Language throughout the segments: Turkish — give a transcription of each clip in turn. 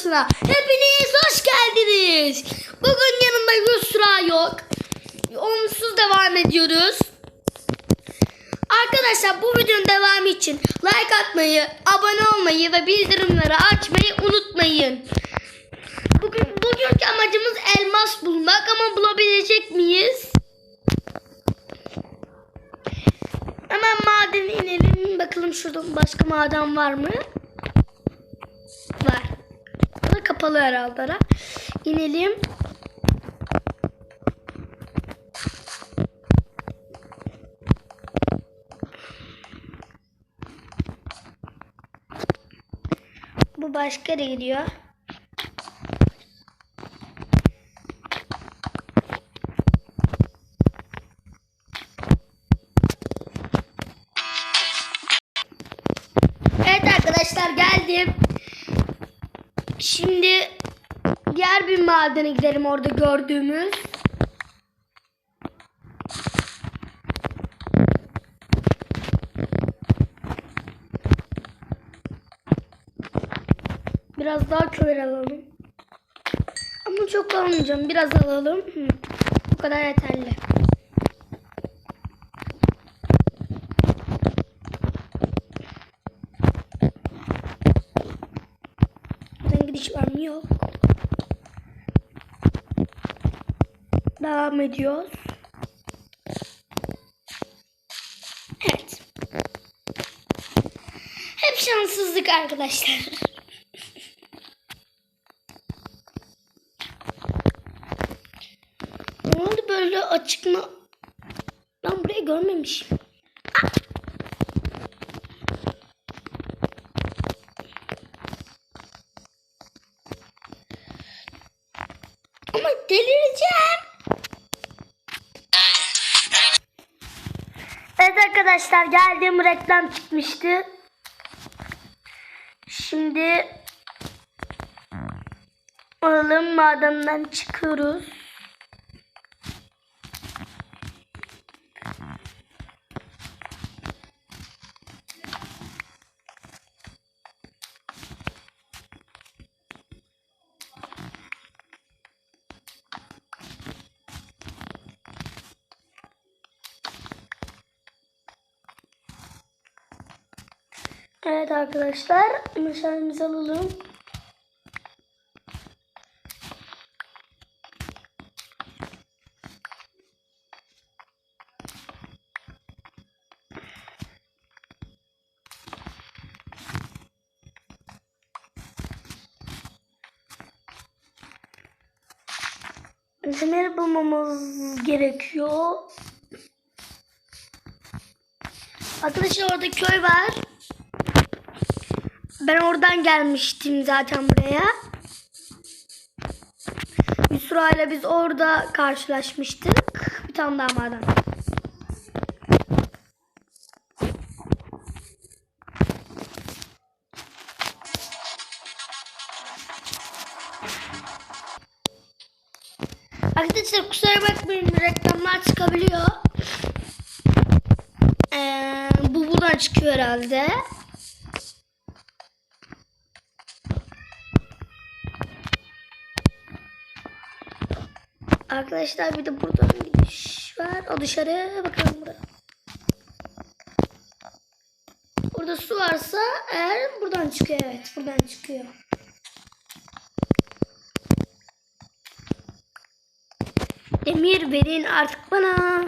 videosuna hepiniz hoş geldiniz. Bugün yanımda Yusra yok. Onsuz devam ediyoruz. Arkadaşlar bu videonun devamı için like atmayı, abone olmayı ve bildirimleri açmayı unutmayın. Bugün bugünkü amacımız elmas bulmak ama bulabilecek miyiz? Hemen madene inelim. Bakalım şurada başka maden var mı? Kapalı herhalde. İnelim. Bu başka yere gidiyor. Şimdi diğer bir madene gidelim orada gördüğümüz. Biraz daha kömür alalım. Ama çok almayacağım. Biraz alalım. Hı. Bu kadar yeterli. Buradan gidiş var mı? Yok. Devam ediyoruz. Evet. Hep şanssızlık arkadaşlar. ne oldu böyle açık mı? Ben burayı görmemişim. Ama delireceğim. Arkadaşlar geldiğim reklam çıkmıştı. Şimdi alalım madenden çıkıyoruz. Evet arkadaşlar meşalemizi alalım. Demir bulmamız gerekiyor. Arkadaşlar orada köy var. Ben oradan gelmiştim zaten buraya. Yusra ile biz orada karşılaşmıştık. Bir tane daha maden. Arkadaşlar kusura bakmayın reklamlar çıkabiliyor. Ee, bu buradan çıkıyor herhalde. Arkadaşlar bir de buradan gidiş var. O dışarı bakalım burada. Burada su varsa eğer buradan çıkıyor. Evet buradan çıkıyor. Demir verin artık bana.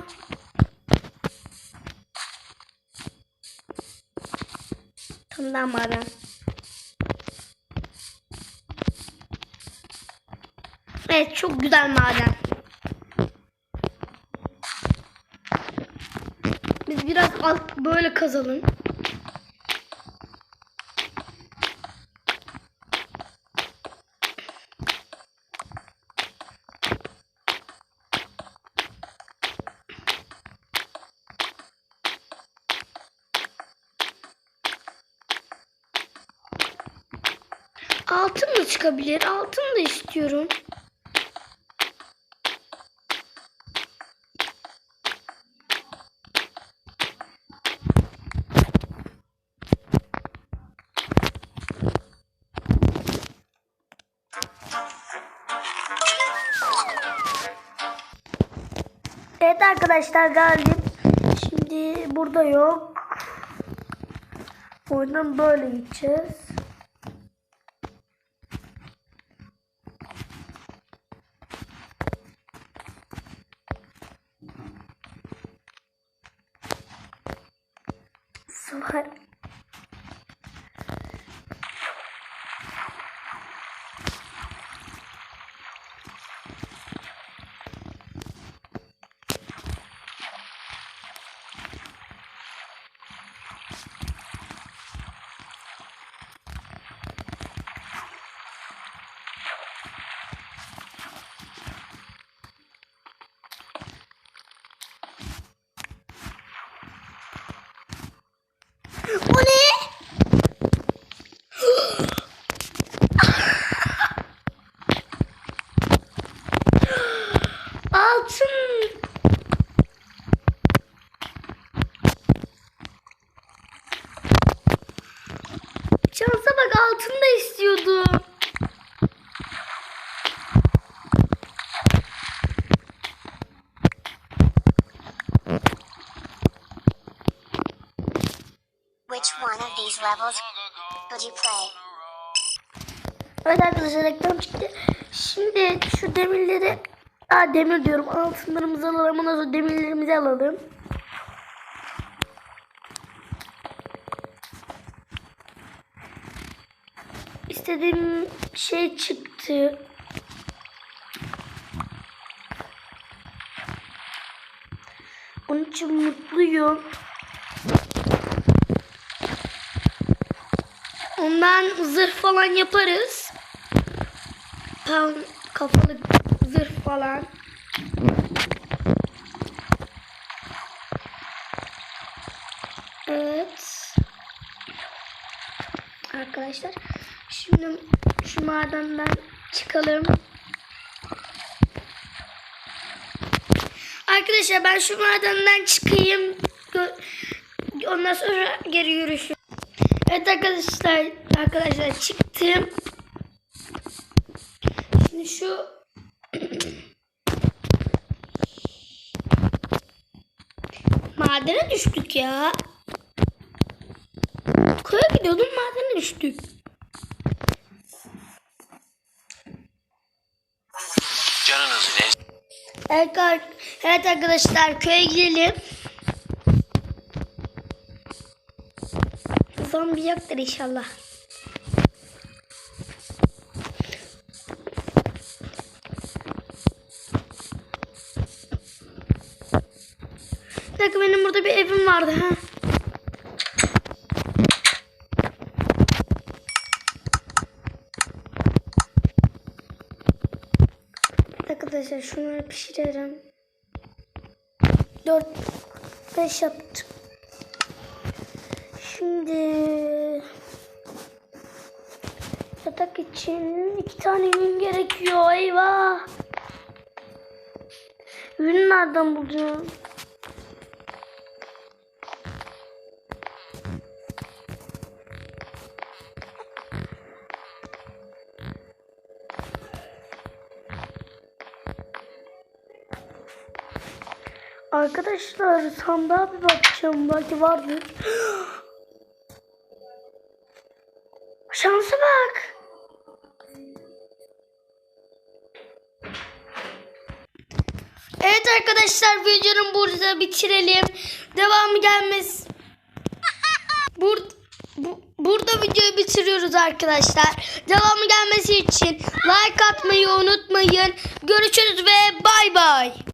Tamam maden. Evet çok güzel maden. Biraz alt böyle kazalım. Altın mı çıkabilir? Altın da istiyorum. Arkadaşlar geldim. Şimdi burada yok. Oradan böyle gideceğiz. Var. O ne? Altın. Şansa bak altın da istiyordu. Which one of these levels could you play? Evet arkadaşlar reklam çıktı. Şimdi şu demirleri Aa, demir diyorum altınlarımızı alalım ondan sonra demirlerimizi alalım. İstediğim şey çıktı. Onun için mutluyum. Ondan zırh falan yaparız. Tam kafalı zırh falan. Evet. Arkadaşlar şimdi şu madenden çıkalım. Arkadaşlar ben şu madenden çıkayım. Ondan sonra geri görüşürüz. Evet arkadaşlar arkadaşlar çıktım. Şimdi şu madene düştük ya. Koya gidiyordum madene düştük. Canınızın ez... Evet, evet arkadaşlar köye gidelim. Yoktur inşallah. Bir dakika benim burada bir evim vardı ha. Arkadaşlar şunları pişirelim. 4 5 yaptım. Şimdi yatak için iki tane yün gerekiyor. Eyvah. Yün nereden bulacağım? Arkadaşlar sandığa bir bakacağım. Belki vardır. Evet arkadaşlar videonun burada bitirelim. Devamı gelmez. Bur bu, burada videoyu bitiriyoruz arkadaşlar. Devamı gelmesi için like atmayı unutmayın. Görüşürüz ve bay bay.